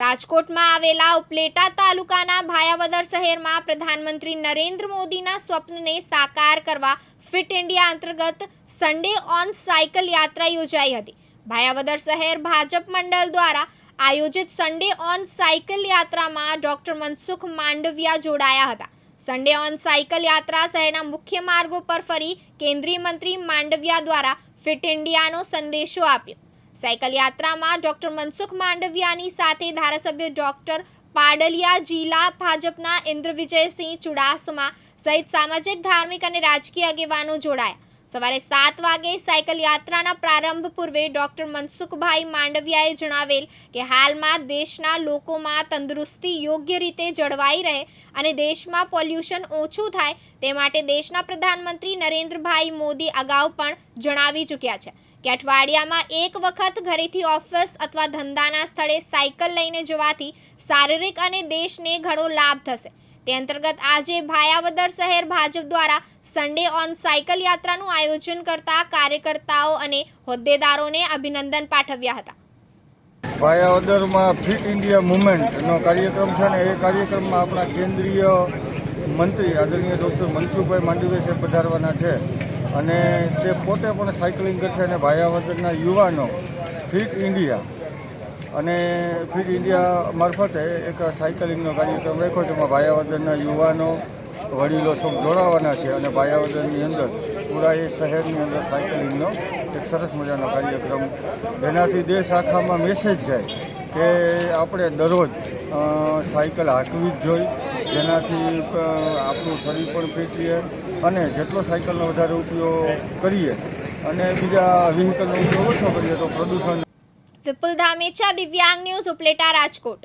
રાજકોટમાં આવેલા ઉપલેટા તાલુકાના ભાયાવદર શહેરમાં પ્રધાનમંત્રી નરેન્દ્ર મોદીના સ્વપ્નને સાકાર કરવા ફિટ ઇન્ડિયા અંતર્ગત સન્ડે ઓન સાયકલ યાત્રા યોજાઈ હતી. ભાયાવદર શહેર ભાજપ મંડળ દ્વારા આયોજિત સન્ડે ઓન સાયકલ યાત્રામાં ડોક્ટર મનસુખ માંડવિયા જોડાયા હતા. સન્ડે ઓન સાયકલ યાત્રા શહેરના મુખ્ય માર્ગો પર ફરી કેન્દ્રીય મંત્રી માંડવિયા દ્વારા ફિટ ઇન્ડિયાનો સંદેશો આપ્યો. સાયકલ યાત્રામાં ડોક્ટર મનસુખ માંડવિયાની સાથે ધારાસભ્ય ડોક્ટર પાડલિયા જિલ્લા ભાજપના ઇન્દ્ર વિજયસિંહ ચુડાસમા સહિત સામાજિક, ધાર્મિક અને રાજકીય આગેવાનો જોડાયા. સવારે સાત વાગે સાયકલ યાત્રાના પ્રારંભ પૂર્વે ડોક્ટર મનસુખભાઈ માંડવિયાએ જણાવેલ કે હાલમાં દેશના લોકોમાં તંદુરસ્તી યોગ્ય રીતે જળવાઈ રહે અને દેશમાં પોલ્યુશન ઓછું થાય તે માટે દેશના પ્રધાનમંત્રી નરેન્દ્રભાઈ મોદી અગાઉ પણ જણાવી ચૂક્યા છે. કે અઠવાડિયામાં એક વખત ઘરેથી ઓફિસ અથવા ધંધાના સ્થળે સાયકલ લઈને જવાથી શારીરિક અને દેશને ઘણો લાભ થશે. તે અંતર્ગત આજે ભાયાવદર શહેર ભાજપ દ્વારા સન્ડે ઓન સાયકલ યાત્રાનું આયોજન કરતા કાર્યકર્તાઓ અને હોદ્દેદારોને અભિનંદન પાઠવ્યા હતા. ભાયાવદરમાં ફિટ ઇન્ડિયા મુવમેન્ટનો કાર્યક્રમ છે ને એ કાર્યક્રમમાં આપણા કેન્દ્રીય મંત્રી આદરણીય ડૉક્ટર મનસુખભાઈ માંડવીયા પધારવાના છે. અને તે પોતે પણ સાયકલિંગ કરશે અને ભાયાવદરના યુવાનો ફિટ ઇન્ડિયા અને ફિટ ઇન્ડિયા મારફતે એક સાયકલિંગનો કાર્યક્રમ રાખ્યો છે. એમાં ભાયાવદરના યુવાનો, વડીલો સૌ જોડાવાના છે અને ભાયાવદરની અંદર પૂરા એ શહેરની અંદર સાયકલિંગનો એક સરસ મજાનો કાર્યક્રમ જેનાથી દેશ આખામાં મેસેજ જાય કે આપણે દરરોજ સાયકલ હાંકવી જ જોઈએ. જેનાથી આપણું શરીર પણ ફિટ રહે અને જેટલો સાયકલનો વધારે ઉપયોગ કરીએ અને બીજા વ્હીકલનો ઉપયોગ ઓછો કરીએ તો પ્રદૂષણ વિપુલ ધામેચા દિવ્યાંગ ન્યૂઝ ઉપલેટા, રાજકોટ.